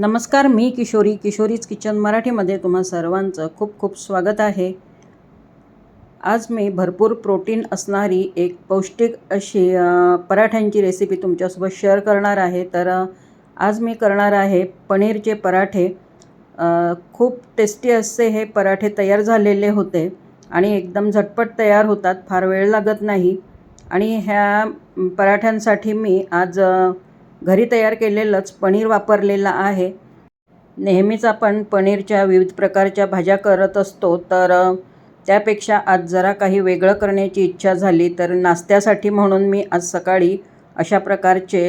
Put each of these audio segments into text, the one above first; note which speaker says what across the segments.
Speaker 1: नमस्कार मी किशोरी. किशोरीज किचन मराठीमध्ये तुम्हा सर्वांचं खूप खूप स्वागत आहे. आज मी भरपूर प्रोटीन असणारी एक पौष्टिक अशी पराठ्यांची रेसिपी तुमच्यासोबत शेअर करणार आहे. तर आज मी करणार आहे पनीरचे पराठे. खूप टेस्टी असे हे पराठे तयार झालेले होते आणि एकदम झटपट तयार होतात फार वेळ लागत नाही. आणि ह्या पराठ्यांसाठी मी आज घरी तयार केलेलंच पनीर वापरलेलं आहे. नेहमीच आपण पनीरच्या विविध प्रकारच्या भाज्या करत असतो तर त्यापेक्षा आज जरा काही वेगळं करण्याची इच्छा झाली तर नाश्त्यासाठी म्हणून मी आज सकाळी अशा प्रकारचे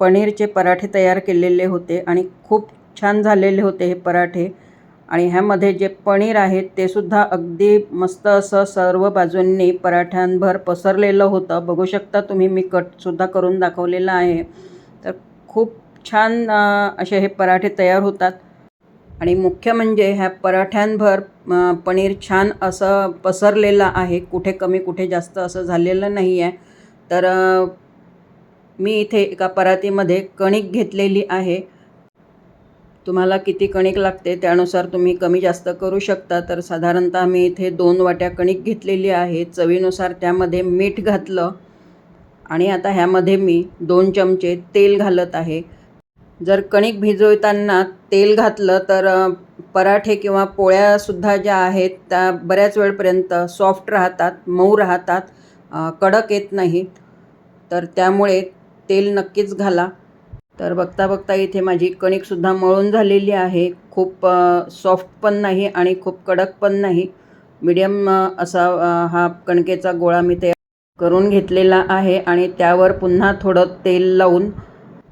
Speaker 1: पनीरचे पराठे तयार केलेले होते आणि खूप छान झालेले होते हे पराठे. आणि ह्यामध्ये जे पनीर आहे ते सुद्धा अगदी मस्त असं सर्व बाजूंनी पराठ्यांभर पसरलेलं होतं. बघू शकता तुम्ही मी कटसुद्धा करून दाखवलेलं आहे. खूप छान असे हे पराठे तयार होतात. आणि मुख्य म्हणजे ह्या पराठ्यांभर पनीर छान असं पसरलेलं आहे. कुठे कमी कुठे जास्त असं झालेलं नाही आहे तर मी इथे एका परातीमध्ये कणिक घेतलेली आहे. तुम्हाला किती कणिक लागते त्यानुसार तुम्ही कमी जास्त करू शकता. तर साधारणतः मी इथे दोन वाट्या कणिक घेतलेली आहे. चवीनुसार त्यामध्ये मीठ घातलं. आणि आता ह्यामध्ये मी दोन चमचे तेल घालत आहे. जर कणिक भिजवताना तेल घातलं तर पराठे किंवा पोळ्यासुद्धा ज्या आहेत त्या बऱ्याच वेळपर्यंत सॉफ्ट राहतात मऊ राहतात कडक येत नाहीत. तर त्यामुळे तेल नक्कीच घाला. तर बघता बघता इथे माझी कणिकसुद्धा मळून झालेली आहे. खूप सॉफ्ट पण नाही आणि खूप कडक पण नाही. मीडियम असा हा कणकेचा गोळा मी तयार करून घेतलेला आहे आणि त्यावर पुन्हा थोडं तेल लावून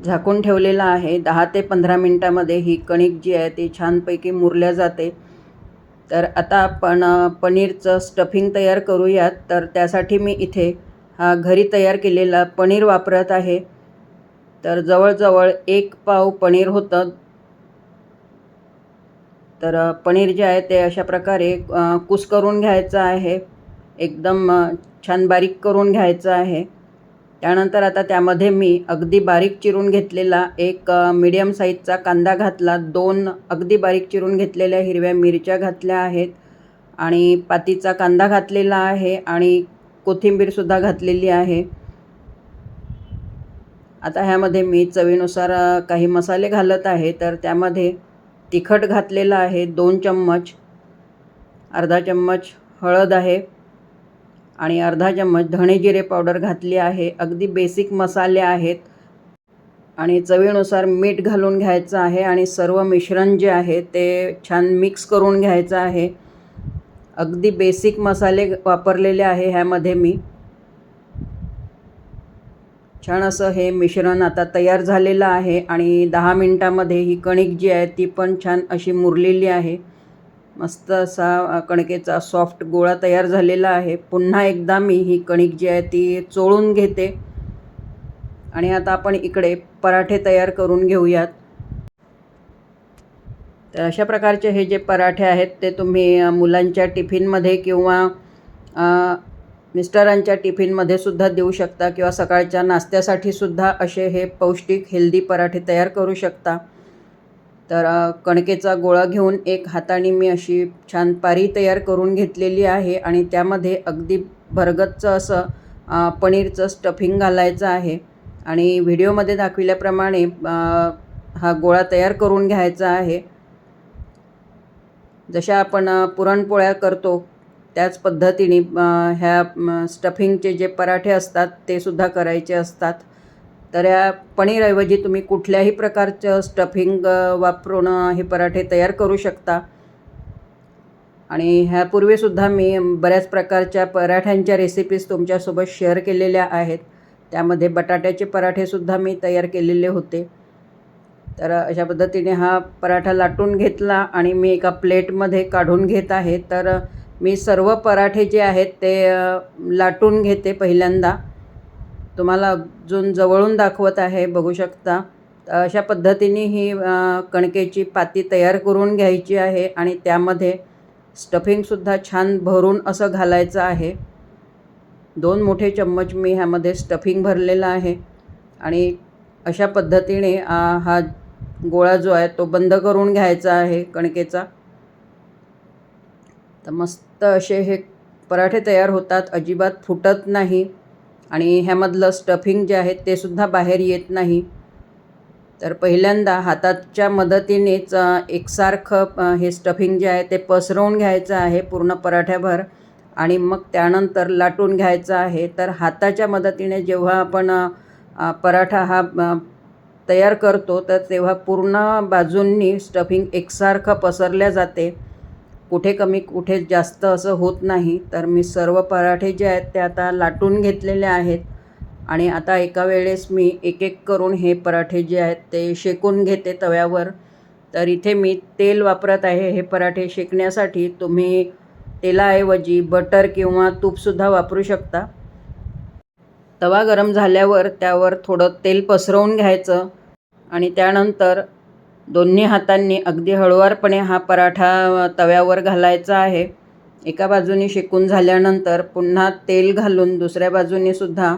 Speaker 1: झाकून ठेवलेलं आहे. दहा ते पंधरा मिनटामध्ये ही कणिक जी आहे ती छानपैकी मुरल्या जाते. तर आता आपण पनीरचं स्टफिंग तयार करूयात. तर त्यासाठी मी इथे हा घरी तयार केलेला पनीर वापरत आहे. तर जवळजवळ एक पाव पनीर होतं. तर पनीर जे आहे ते अशा प्रकारे कुस करून घ्यायचं आहे. एकदम छान बारीक करून घ्यायचं आहे. त्यानंतर आता त्यामध्ये मी अगदी बारीक चिरून घेतलेला एक मीडियम साईजचा कांदा घातला. दोन अगदी बारीक चिरून घेतलेल्या हिरव्या मिरच्या घातल्या आहेत आणि पातीचा कांदा घातलेला आहे आणि कोथिंबीरसुद्धा घातलेली आहे. आता ह्यामध्ये मी चवीनुसार काही मसाले घालत आहे. तर त्यामध्ये तिखट घातलेलं आहे दोन चम्मच अर्धा चम्मच हळद आहे. आणि अर्धा चम्मच धणे जिरे पावडर घातली आहे. अगदी बेसिक मसाले आहेत. आणि चवीनुसार मीठ घालून घ्यायचं आहे आणि सर्व मिश्रण जे आहे ते छान मिक्स करून घ्यायचं आहे. अगदी बेसिक मसाले वापरलेले आहे ह्यामध्ये मी. छान असं हे मिश्रण आता तयार झालेलं आहे आणि दहा मिनटामध्ये ही कणिक जी आहे ती पण छान अशी मुरलेली आहे. मस्त असा कणकेचा सॉफ्ट गोळा तयार झालेला आहे. पुन्हा एकदा मी ही कणिक जी आहे ती चोळून घेते. आणि आता आपण इकडे पराठे तयार करून घेऊयात. तर अशा प्रकारचे हे जे पराठे आहेत ते तुम्ही मुलांच्या टिफिनमध्ये किंवा मिस्टरांच्या टिफिनमध्ये सुद्धा देऊ शकता किंवा सकाळच्या नाश्त्यासाठी सुद्धा असे हे पौष्टिक हेल्दी पराठे तयार करू शकता. तर कणकेचा गोळा घेऊन एक हाताने मी अशी छान पारी तयार करून घेतलेली आहे आणि त्यामध्ये अगदी भरगतचं असं पनीरचं स्टफिंग घालायचं आहे. आणि व्हिडिओमध्ये दाखविल्याप्रमाणे हा गोळा तयार करून घ्यायचा आहे. जशा आपण पुरणपोळ्या करतो त्याच पद्धतीने ह्या स्टफिंगचे जे पराठे असतात ते सुद्धा करायचे असतात. तर या पनीरऐवजी तुम्ही कुठल्याही प्रकारचं स्टफिंग वापरून हे पराठे तयार करू शकता. आणि ह्यापूर्वीसुद्धा मी बऱ्याच प्रकारच्या पराठ्यांच्या रेसिपीज तुमच्यासोबत शेअर केलेल्या आहेत. त्यामध्ये बटाट्याचे पराठेसुद्धा मी तयार केलेले होते. तर अशा पद्धतीने हा पराठा लाटून घेतला आणि मी एका प्लेटमध्ये काढून घेत आहे. तर मी सर्व पराठे जे आहेत ते लाटून घेते पहिल्यांदा. तुम्हाला अजून जवळून दाखवत आहे बघू शकता. तर अशा पद्धतीने ही कणकेची पाती तयार करून घ्यायची आहे आणि त्यामध्ये स्टफिंगसुद्धा छान भरून असं घालायचं आहे. दोन मोठे चम्मच मी ह्यामध्ये स्टफिंग भरलेलं आहे आणि अशा पद्धतीने हा गोळा जो आहे तो बंद करून घ्यायचा आहे कणकेचा. तर मस्त असे हे पराठे तयार होतात अजिबात फुटत नाही. आणि ह्यामधलं स्टफिंग जे आहे ते सुद्धा बाहेर येत नाही. तर पहिल्यांदा हाताच्या मदतीनेच एकसारखं हे स्टफिंग जे आहे ते पसरवून घ्यायचं आहे पूर्ण पराठ्याभर. आणि मग त्यानंतर लाटून घ्यायचं आहे. तर हाताच्या मदतीने जेव्हा आपण पराठा हा तयार करतो तर तेव्हा पूर्ण बाजूंनी स्टफिंग एकसारखं पसरल्या जाते. कुठे कमी कुठे जास्त असं होत नाही. तर मी सर्व पराठे जे आहेत ते आता लाटून घेतलेले आहेत. आणि आता एका वेळेस मी एक एक करून हे पराठे जे आहेत ते शेकून घेते तव्यावर. तर इथे मी तेल वापरत आहे हे पराठे शेकण्यासाठी. तुम्ही तेलाऐवजी बटर किंवा तूपसुद्धा वापरू शकता. तवा गरम झाल्यावर त्यावर थोडं तेल पसरवून घ्यायचं. आणि त्यानंतर दोन्ही हातांनी अगदी हळुवारपणे हा पराठा तव्यावर घालायचा आहे. एका बाजूने शेकून झाल्यानंतर पुन्हा तेल घालून दुसऱ्या बाजूने सुद्धा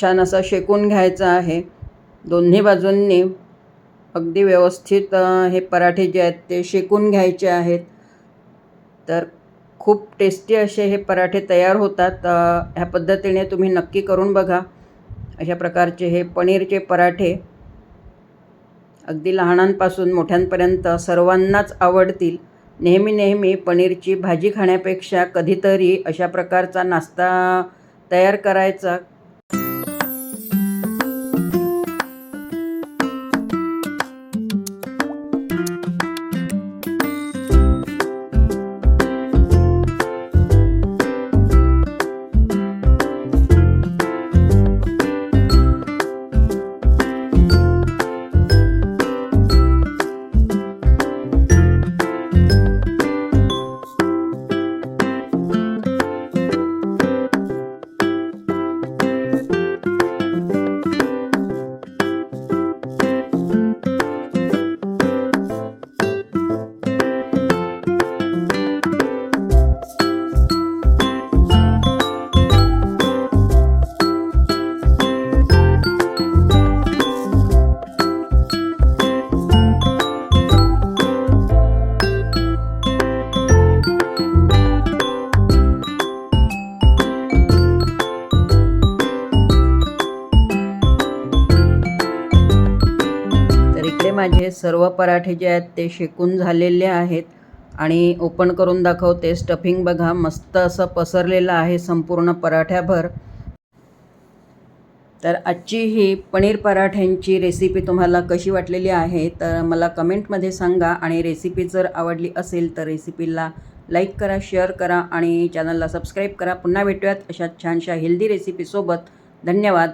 Speaker 1: छान असा शेकून घ्यायचा आहे. दोन्ही बाजूंनी अगदी व्यवस्थित हे पराठे जे आहेत ते शेकून घ्यायचे आहेत. तर खूप टेस्टी असे हे पराठे तयार होतात. ह्या पद्धतीने तुम्ही नक्की करून बघा. अशा प्रकारचे हे पनीरचे पराठे अगदी लहानांपासून मोठ्यांपर्यंत सर्वांनाच आवडतील. नेहमी नेहमी पनीरची भाजी खाण्यापेक्षा कधीतरी अशा प्रकारचा नाश्ता तयार करायचा. माझे सर्व पराठे जे आहेत ते शेकून झालेले आहेत आणि ओपन करून दाखवते. स्टफिंग बघा मस्त असं पसरलेलं आहे संपूर्ण पराठ्याभर. तर आजची ही पनीर पराठ्यांची रेसिपी तुम्हाला कशी वाटलेली आहे तर मला कमेंटमध्ये सांगा. आणि रेसिपी जर आवडली असेल तर रेसिपीला लाईक करा शेअर करा आणि चॅनलला सबस्क्राईब करा. पुन्हा भेटूयात अशा छानशा हेल्दी रेसिपीसोबत धन्यवाद.